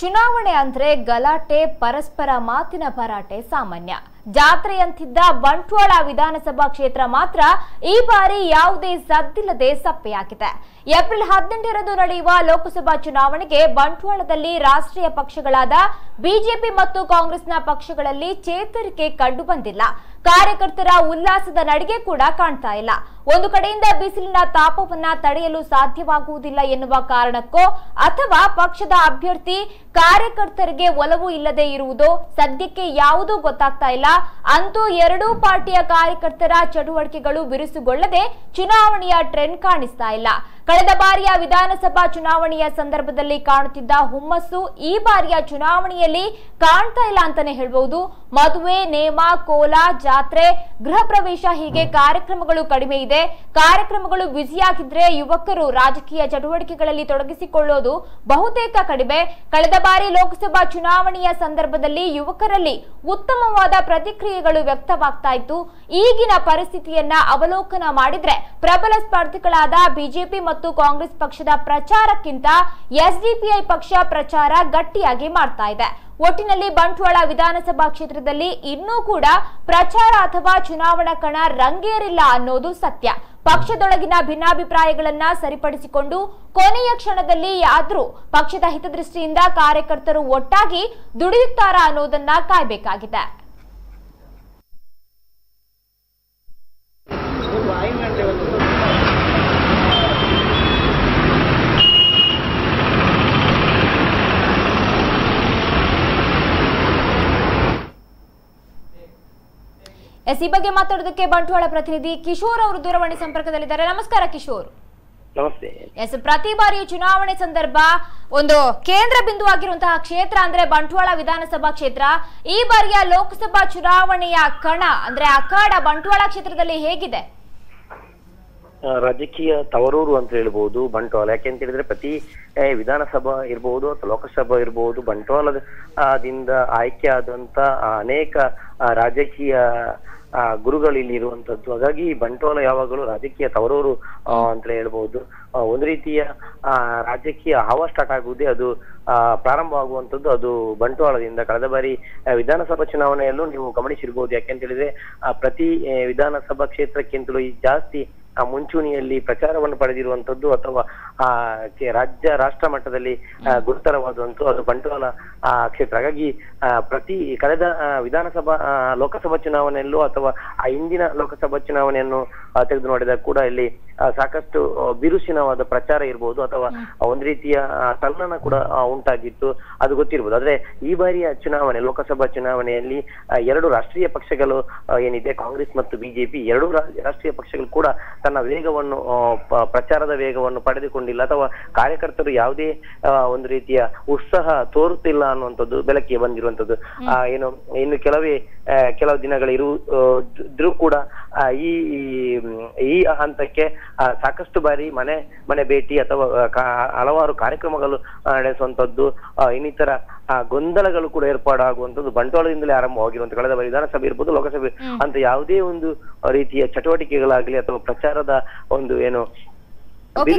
ಚುನಾವಣೆ ಅಂದ್ರೆ ಗಲಾಟೆ, ಪರಸ್ಪರ ಮಾತಿನ ಭರಾಟೆ ಸಾಮಾನ್ಯ. ಜಾತ್ರೆಯಂತಿದ್ದ ಬಂಟ್ವಾಳ ವಿಧಾನಸಭಾ ಕ್ಷೇತ್ರ ಮಾತ್ರ ಈ ಬಾರಿ ಯಾವುದೇ ಸದ್ದಿಲ್ಲದೆ ಸಪ್ಪೆಯಾಗಿದೆ. ಏಪ್ರಿಲ್ ಹದಿನೆಂಟರಂದು ನಡೆಯುವ ಲೋಕಸಭಾ ಚುನಾವಣೆಗೆ ಬಂಟ್ವಾಳದಲ್ಲಿ ರಾಷ್ಟ್ರೀಯ ಪಕ್ಷಗಳಾದ ಬಿಜೆಪಿ ಮತ್ತು ಕಾಂಗ್ರೆಸ್ನ ಪಕ್ಷಗಳಲ್ಲಿ ಚೇತರಿಕೆ ಕಂಡು ಬಂದಿಲ್ಲ ಕಾರ್ಯಕರ್ತರ ಉಲ್ಲಾಸದ ನಡಿಗೆ ಕೂಡ ಕಾಣ್ತಾ ಇಲ್ಲ. ಒಂದು ಕಡೆಯಿಂದ ಬಿಸಿಲಿನ ತಾಪವನ್ನ ತಡೆಯಲು ಸಾಧ್ಯವಾಗುವುದಿಲ್ಲ ಎನ್ನುವ ಕಾರಣಕ್ಕೋ ಅಥವಾ ಪಕ್ಷದ ಅಭ್ಯರ್ಥಿ ಕಾರ್ಯಕರ್ತರಿಗೆ ಒಲವು ಇಲ್ಲದೆ ಇರುವುದೋ ಸದ್ಯಕ್ಕೆ ಯಾವುದೂ ಗೊತ್ತಾಗ್ತಾ ಇಲ್ಲ. ಅಂತೂ ಎರಡೂ ಪಾರ್ಟಿಯ ಕಾರ್ಯಕರ್ತರ ಚಟುವಟಿಕೆಗಳು ಬಿರುಸುಗೊಳ್ಳದೆ ಚುನಾವಣೆಯ ಟ್ರೆಂಡ್ ಕಾಣಿಸ್ತಾ ಇಲ್ಲ. ಕಳೆದ ಬಾರಿಯ ವಿಧಾನಸಭಾ ಚುನಾವಣೆಯ ಸಂದರ್ಭದಲ್ಲಿ ಕಾಣುತ್ತಿದ್ದ ಹುಮ್ಮಸ್ಸು ಈ ಬಾರಿಯ ಚುನಾವಣೆಯಲ್ಲಿ ಕಾಣ್ತಾ ಇಲ್ಲ ಅಂತಾನೆ ಹೇಳ್ಬಹುದು. ಮದುವೆ, ನೇಮ, ಕೋಲ, ಜಾತ್ರೆ, ಗೃಹ ಪ್ರವೇಶ ಹೀಗೆ ಕಾರ್ಯಕ್ರಮಗಳು ಕಡಿಮೆ ಇದೆ. ಕಾರ್ಯಕ್ರಮಗಳು ಬ್ಯುಸಿಯಾಗಿದ್ರೆ ಯುವಕರು ರಾಜಕೀಯ ಚಟುವಟಿಕೆಗಳಲ್ಲಿ ತೊಡಗಿಸಿಕೊಳ್ಳೋದು ಬಹುತೇಕ ಕಡಿಮೆ. ಕಳೆದ ಬಾರಿ ಲೋಕಸಭಾ ಚುನಾವಣೆಯ ಸಂದರ್ಭದಲ್ಲಿ ಯುವಕರಲ್ಲಿ ಉತ್ತಮವಾದ ಪ್ರತಿಕ್ರಿಯೆಗಳು ವ್ಯಕ್ತವಾಗ್ತಾ ಇತ್ತು. ಈಗಿನ ಪರಿಸ್ಥಿತಿಯನ್ನ ಅವಲೋಕನ ಮಾಡಿದ್ರೆ ಪ್ರಬಲ ಸ್ಪರ್ಧಿಗಳಾದ ಬಿಜೆಪಿ ಮತ್ತು ಕಾಂಗ್ರೆಸ್ ಪಕ್ಷದ ಪ್ರಚಾರಕ್ಕಿಂತ ಎಸ್ಡಿಪಿಐ ಪಕ್ಷ ಪ್ರಚಾರ ಗಟ್ಟಿಯಾಗಿ ಮಾಡ್ತಾ ಇದೆ. ಒಟ್ಟಿನಲ್ಲಿ ಬಂಟ್ವಾಳ ವಿಧಾನಸಭಾ ಕ್ಷೇತ್ರದಲ್ಲಿ ಇನ್ನೂ ಕೂಡ ಪ್ರಚಾರ ಅಥವಾ ಚುನಾವಣಾ ಕಣ ರಂಗೇರಿಲ್ಲ ಅನ್ನೋದು ಸತ್ಯ. ಪಕ್ಷದೊಳಗಿನ ಭಿನ್ನಾಭಿಪ್ರಾಯಗಳನ್ನ ಸರಿಪಡಿಸಿಕೊಂಡು ಕೊನೆಯ ಕ್ಷಣದಲ್ಲಿ ಯಾದ್ರೂ ಪಕ್ಷದ ಹಿತದೃಷ್ಟಿಯಿಂದ ಕಾರ್ಯಕರ್ತರು ಒಟ್ಟಾಗಿ ದುಡಿಯುತ್ತಾರಾ ಅನ್ನೋದನ್ನ ಕಾಯ್ಬೇಕಾಗಿದೆ. ಎಸ್ ಈ ಬಗ್ಗೆ ಮಾತಾಡೋದಕ್ಕೆ ಬಂಟ್ವಾಳ ಪ್ರತಿನಿಧಿ ಕಿಶೋರ್ ಅವರು ದೂರವಾಣಿ ಸಂಪರ್ಕದಲ್ಲಿದ್ದಾರೆ. ನಮಸ್ಕಾರ ಕಿಶೋರ್. ನಮಸ್ತೆ. ಎಸ್ ಪ್ರತಿ ಬಾರಿಯೂ ಚುನಾವಣೆ ಸಂದರ್ಭ ಒಂದು ಕೇಂದ್ರ ಬಿಂದುವಾಗಿರುವಂತಹ ಕ್ಷೇತ್ರ ಅಂದ್ರೆ ಬಂಟ್ವಾಳ ವಿಧಾನಸಭಾ ಕ್ಷೇತ್ರ. ಈ ಬಾರಿಯ ಲೋಕಸಭಾ ಚುನಾವಣೆಯ ಕಣ ಅಂದ್ರೆ ಅಖಾಡ ಬಂಟ್ವಾಳ ಕ್ಷೇತ್ರದಲ್ಲಿ ಹೇಗಿದೆ? ರಾಜಕೀಯ ತವರೂರು ಅಂತ ಹೇಳ್ಬಹುದು ಬಂಟ್ವಾಳ. ಯಾಕೆ ಹೇಳಿದ್ರೆ ಪ್ರತಿ ವಿಧಾನಸಭಾ ಇರ್ಬೋದು ಅಥವಾ ಲೋಕಸಭಾ ಇರ್ಬೋದು ಬಂಟ್ವಾಳದ ಆ, ದಿಂದ ಆಯ್ಕೆ ಆದಂತ ಅನೇಕ ರಾಜಕೀಯ ಆ, ಗುರುಗಳು ಇಲ್ಲಿ ಇರುವಂತದ್ದು. ಹಾಗಾಗಿ ಬಂಟ್ವಾಳ ಯಾವಾಗಲೂ ರಾಜಕೀಯ ತವರೂರು ಅಂತ ಹೇಳ್ಬಹುದು ಒಂದು ರೀತಿಯ ಆ, ರಾಜಕೀಯ ಹಾವ ಸ್ಟಾರ್ಟ್ ಆಗುವುದೇ ಅದು ಆ, ಪ್ರಾರಂಭ ಆಗುವಂತದ್ದು ಅದು ಬಂಟ್ವಾಳದಿಂದ. ಕಳೆದ ಬಾರಿ ವಿಧಾನಸಭಾ ಚುನಾವಣೆಯಲ್ಲೂ ನೀವು ಗಮನಿಸಿರ್ಬಹುದು ಯಾಕೆಂತ ಹೇಳಿದ್ರೆ ಪ್ರತಿ ವಿಧಾನಸಭಾ ಕ್ಷೇತ್ರಕ್ಕಿಂತಲೂ ಜಾಸ್ತಿ ಮುಂಚೂಣಿಯಲ್ಲಿ ಪ್ರಚಾರವನ್ನು ಪಡೆದಿರುವಂತದ್ದು ಅಥವಾ ಆ ರಾಜ್ಯ ರಾಷ್ಟ್ರ ಮಟ್ಟದಲ್ಲಿ ಗುರುತರವಾದಂತೂ ಅದು ಬಂಟ್ವಾಳ ಆ, ಕ್ಷೇತ್ರ. ಹಾಗಾಗಿ ಪ್ರತಿ ಕಳೆದ ವಿಧಾನಸಭಾ ಲೋಕಸಭಾ ಚುನಾವಣೆಯಲ್ಲೂ ಅಥವಾ ಆ ಹಿಂದಿನ ಲೋಕಸಭಾ ಚುನಾವಣೆಯನ್ನು ತೆಗೆದು ನೋಡಿದಾಗ ಕೂಡ ಇಲ್ಲಿ ಸಾಕಷ್ಟು ಬಿರುಸಿನವಾದ ಪ್ರಚಾರ ಇರ್ಬೋದು ಅಥವಾ ಒಂದ್ ರೀತಿಯ ತಲ್ಲಣ ಕೂಡ ಉಂಟಾಗಿತ್ತು. ಅದು ಗೊತ್ತಿರ್ಬೋದು. ಆದ್ರೆ ಈ ಬಾರಿಯ ಚುನಾವಣೆ ಲೋಕಸಭಾ ಚುನಾವಣೆಯಲ್ಲಿ ಎರಡು ರಾಷ್ಟ್ರೀಯ ಪಕ್ಷಗಳು ಏನಿದೆ ಕಾಂಗ್ರೆಸ್ ಮತ್ತು ಬಿಜೆಪಿ ಎರಡು ರಾಷ್ಟ್ರೀಯ ಪಕ್ಷಗಳು ಕೂಡ ತನ್ನ ವೇಗವನ್ನು ಪ್ರಚಾರದ ವೇಗವನ್ನು ಪಡೆದುಕೊಂಡಿಲ್ಲ ಅಥವಾ ಕಾರ್ಯಕರ್ತರು ಯಾವುದೇ ಒಂದು ರೀತಿಯ ಉತ್ಸಾಹ ತೋರುತ್ತಿಲ್ಲ ಅನ್ನುವಂಥದ್ದು ಬೆಳಕಿಗೆ ಬಂದಿರುವಂತದ್ದು ಏನು ಇನ್ನು ಕೆಲವೇ ಕೆಲವು ದಿನಗಳಿರು ಕೂಡ ಈ ಈ- ಈ ಹಂತಕ್ಕೆ ಸಾಕಷ್ಟು ಬಾರಿ ಮನೆ ಮನೆ ಭೇಟಿ ಅಥವಾ ಹಲವಾರು ಕಾರ್ಯಕ್ರಮಗಳು ನಡೆಸುವಂತದ್ದು ಇನ್ನಿತರ ಗೊಂದಲಗಳು ಕೂಡ ಏರ್ಪಾಡಾಗುವಂತದ್ದು ಬಂಟ್ವಾಳದಿಂದಲೇ ಆರಂಭವಾಗಿರುವಂತ ಕಳೆದ ಬಾರಿ ವಿಧಾನಸಭೆ ಇರ್ಬೋದು ಲೋಕಸಭೆ. ಅಂತ ಯಾವುದೇ ಒಂದು ರೀತಿಯ ಚಟುವಟಿಕೆಗಳಾಗಲಿ ಅಥವಾ ಪ್ರಚಾರದ ಒಂದು ಏನು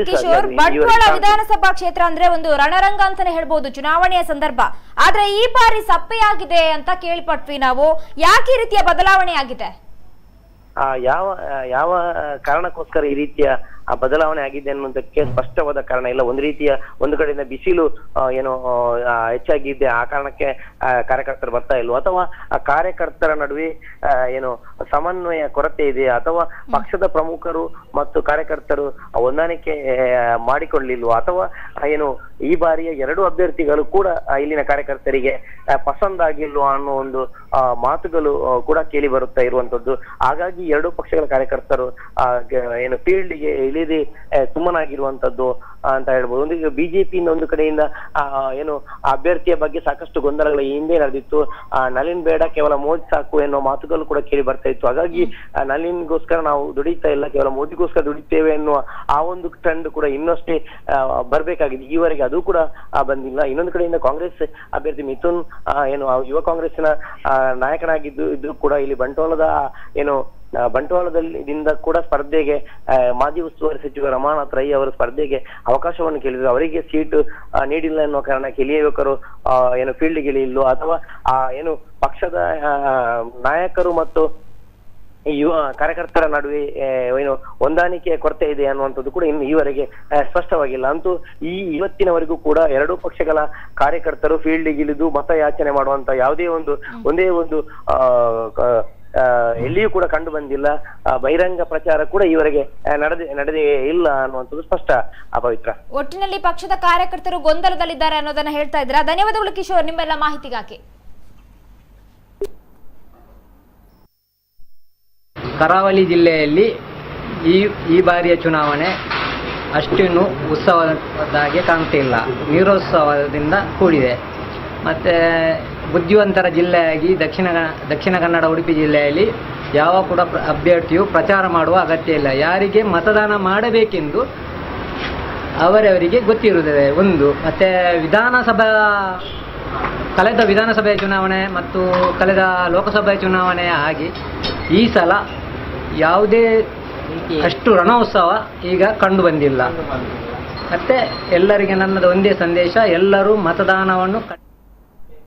ಕಿಶೋರ್ ಬಂಟ್ವಾಳ ವಿಧಾನಸಭಾ ಕ್ಷೇತ್ರ ಅಂದ್ರೆ ಒಂದು ರಣರಂಗ ಅಂತಾನೆ ಹೇಳ್ಬಹುದು ಚುನಾವಣೆಯ ಸಂದರ್ಭ. ಆದ್ರೆ ಈ ಬಾರಿ ಸಪ್ಪೆಯಾಗಿದೆ ಅಂತ ಕೇಳ್ಪಟ್ವಿ ನಾವು. ಯಾಕೆ ರೀತಿಯ ಬದಲಾವಣೆ ಆಗಿದೆ? ಆ ಯಾವ ಯಾವ ಕಾರಣಕ್ಕೋಸ್ಕರ ಈ ರೀತಿಯ, ಆ ಬದಲಾವಣೆ ಆಗಿದೆ ಅನ್ನೋದಕ್ಕೆ ಸ್ಪಷ್ಟವಾದ ಕಾರಣ ಇಲ್ಲ. ಒಂದು ರೀತಿಯ, ಒಂದು ಕಡೆಯಿಂದ ಬಿಸಿಲು ಏನು ಹೆಚ್ಚಾಗಿದೆ ಆ ಕಾರಣಕ್ಕೆ ಕಾರ್ಯಕರ್ತರು ಬರ್ತಾ ಇಲ್ವೋ? ಅಥವಾ, ಆ ಕಾರ್ಯಕರ್ತರ ನಡುವೆ ಏನು, ಸಮನ್ವಯ ಕೊರತೆ ಇದೆ, ಅಥವಾ ಪಕ್ಷದ ಪ್ರಮುಖರು ಮತ್ತು ಕಾರ್ಯಕರ್ತರು ಹೊಂದಾಣಿಕೆ ಮಾಡಿಕೊಳ್ಳಿಲ್ವೋ? ಅಥವಾ ಏನು, ಈ ಬಾರಿಯ ಎರಡು ಅಭ್ಯರ್ಥಿಗಳು ಕೂಡ ಇಲ್ಲಿನ ಕಾರ್ಯಕರ್ತರಿಗೆ ಪಸಂದ್ ಪಸಂದಾಗಿಲ್ವೋ ಅನ್ನೋ ಒಂದು ಮಾತುಗಳು ಕೂಡ ಕೇಳಿ ಬರುತ್ತಾ ಇರುವಂತದ್ದು. ಹಾಗಾಗಿ ಎರಡು ಪಕ್ಷಗಳ ಕಾರ್ಯಕರ್ತರು ಏನು ಫೀಲ್ಡ್ಗೆ ಇಳಿದಿ ಸುಮ್ಮನಾಗಿರುವಂತದ್ದು ಅಂತ ಹೇಳ್ಬೋದು. ಒಂದು ಈಗ ಬಿಜೆಪಿಯಿಂದ ಒಂದು ಕಡೆಯಿಂದ ಏನು ಅಭ್ಯರ್ಥಿಯ ಬಗ್ಗೆ ಸಾಕಷ್ಟು ಗೊಂದಲಗಳ ಹಿಂದೆ ನಡೆದಿತ್ತು. ನಳಿನ್ ಬೇಡ, ಕೇವಲ ಮೋದಿ ಸಾಕು ಎನ್ನುವ ಮಾತುಗಳು ಕೂಡ ಕೇಳಿ ಬರ್ತಾ ಇತ್ತು. ಹಾಗಾಗಿ ನಳಿನ್ಗೋಸ್ಕರ ನಾವು ದುಡಿತಾ ಇಲ್ಲ, ಕೇವಲ ಮೋದಿಗೋಸ್ಕರ ದುಡಿತೇವೆ ಎನ್ನುವ ಆ ಒಂದು ಟ್ರೆಂಡ್ ಕೂಡ ಇನ್ನಷ್ಟೇ ಬರಬೇಕಾಗಿದೆ. ಈವರೆಗೆ ಅದು ಕೂಡ ಬಂದಿಲ್ಲ. ಇನ್ನೊಂದು ಕಡೆಯಿಂದ ಕಾಂಗ್ರೆಸ್ ಅಭ್ಯರ್ಥಿ ಮಿಥುನ್ ಏನು ಯುವ ಕಾಂಗ್ರೆಸ್ನ ನಾಯಕನಾಗಿದ್ದು ಇದ್ರು ಕೂಡ ಇಲ್ಲಿ ಬಂಟ್ವಾಳದ ಏನು ಆ, ಬಂಟ್ವಾಳದಲ್ಲಿ ದಿಂದ ಕೂಡ ಸ್ಪರ್ಧೆಗೆ ಮಾಜಿ ಉಸ್ತುವಾರಿ ಸಚಿವ ರಮಾನಾಥ್ ರೈ ಅವರು ಸ್ಪರ್ಧೆಗೆ ಅವಕಾಶವನ್ನು ಕೇಳಿದ್ರು. ಅವರಿಗೆ ಸೀಟ್ ನೀಡಿಲ್ಲ ಎನ್ನುವ ಕಾರಣಕ್ಕೆ ಹಿರಿಯ ಯುವಕರು ಆ, ಏನು ಫೀಲ್ಡ್ ಇಳಿಯಿಲ್ಲೋ ಅಥವಾ ಆ, ಏನು ಪಕ್ಷದ ನಾಯಕರು ಮತ್ತು ಯುವ ಕಾರ್ಯಕರ್ತರ ನಡುವೆ ಏನು ಹೊಂದಾಣಿಕೆಯ ಕೊರತೆ ಇದೆ ಅನ್ನುವಂಥದ್ದು ಕೂಡ ಇನ್ನು ಈವರೆಗೆ ಸ್ಪಷ್ಟವಾಗಿಲ್ಲ. ಅಂತೂ ಈ ಇವತ್ತಿನವರೆಗೂ ಕೂಡ ಎರಡೂ ಪಕ್ಷಗಳ ಕಾರ್ಯಕರ್ತರು ಫೀಲ್ಡ್ ಇಳಿದು ಮತಯಾಚನೆ ಮಾಡುವಂತ ಯಾವುದೇ ಒಂದು ಒಂದೇ ಒಂದು ಎಲ್ಲಿಯೂ ಕೂಡ ಕಂಡು ಬಂದಿಲ್ಲ. ಬಹಿರಂಗ ಪ್ರಚಾರ ಕೂಡ ಈವರೆಗೆ ನಡೆದ ನಡೆದೇ ನಡೆದೇ ಇಲ್ಲ ಅನ್ನುವಂಥದ್ದು ಸ್ಪಷ್ಟ ಅಪವಿತ್ರ ಒಟ್ಟಿನಲ್ಲಿ ಪಕ್ಷದ ಕಾರ್ಯಕರ್ತರು ಗೊಂದಲದಲ್ಲಿದ್ದಾರೆ ಅನ್ನೋದನ್ನ ಹೇಳ್ತಾ ಇದ್ರ ಧನ್ಯವಾದಗಳು ಕಿಶೋರ್ ನಿಮ್ಮೆಲ್ಲ ಮಾಹಿತಿಗಾಗಿ. ಕರಾವಳಿ ಜಿಲ್ಲೆಯಲ್ಲಿ ಈ ಈ ಬಾರಿಯ ಚುನಾವಣೆ ಅಷ್ಟೇನು ಉತ್ಸವದಾಗೆ ಕಾಣ್ತಿಲ್ಲ. ನೀರೋತ್ಸವದಿಂದ ಕೂಡಿದೆ. ಮತ್ತು ಬುದ್ಧಿವಂತರ ಜಿಲ್ಲೆಯಾಗಿ ದಕ್ಷಿಣ ದಕ್ಷಿಣ ಕನ್ನಡ ಉಡುಪಿ ಜಿಲ್ಲೆಯಲ್ಲಿ ಯಾವ ಕೂಡ ಅಭ್ಯರ್ಥಿಯು ಪ್ರಚಾರ ಮಾಡುವ ಅಗತ್ಯ ಇಲ್ಲ. ಯಾರಿಗೆ ಮತದಾನ ಮಾಡಬೇಕೆಂದು ಅವರವರಿಗೆ ಗೊತ್ತಿರುತ್ತದೆ. ಒಂದು, ಮತ್ತೆ ವಿಧಾನಸಭಾ, ಕಳೆದ ವಿಧಾನಸಭೆ ಚುನಾವಣೆ ಮತ್ತು ಕಳೆದ ಲೋಕಸಭೆ ಚುನಾವಣೆ ಆಗಿ ಈ ಸಲ ಯಾವುದೇ ಅಷ್ಟು ರಣೋತ್ಸವ ಈಗ ಕಂಡು ಬಂದಿಲ್ಲ. ಮತ್ತೆ ಎಲ್ಲರಿಗೆ ನನ್ನದು ಒಂದೇ ಸಂದೇಶ, ಎಲ್ಲರೂ ಮತದಾನವನ್ನು